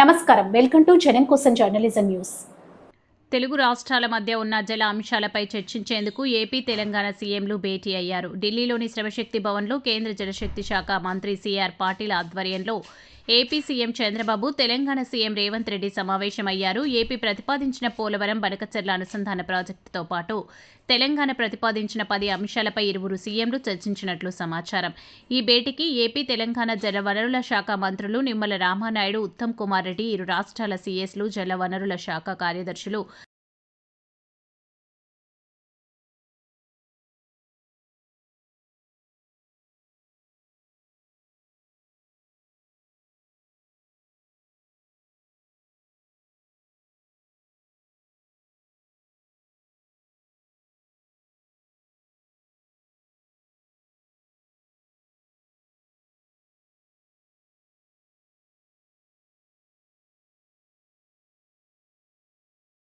నమస్కారం. Welcome to జనం కోసం జర్నలిజం న్యూస్. తెలుగు రాష్ట్రాల మధ్య ఉన్న జల అంశాలపై చర్చించేందుకు ఏపీ తెలంగాణ సీఎంలు భేటీ అయ్యారు. ఢిల్లీలోని శ్రమశక్తి భవన్లో కేంద్ర జలశక్తి శాఖ మంత్రి సిఆర్ పాటిల్ ఆధ్వర్యంలో AP CM Chandrababu Telangana CM Revanth Reddy సమావేశమయ్యారు. ఏపీ ప్రతిపాదించిన పోలవరం బనకచెర్ల అనుసంధాన ప్రాజెక్టుతో పాటు తెలంగాణ ప్రతిపాదించిన పది అంశాలపై ఇరువురు సీఎంలు చర్చించినట్లు సమాచారం. ఈ భేటీకి ఏపీ తెలంగాణ జలవనరుల శాఖ మంత్రులు నిమ్మల రామానాయుడు ఉత్తమ్ కుమార్ రెడ్డి ఇరు రాష్ట్రాల సీఎస్లు జలవనరుల శాఖ కార్యదర్శులు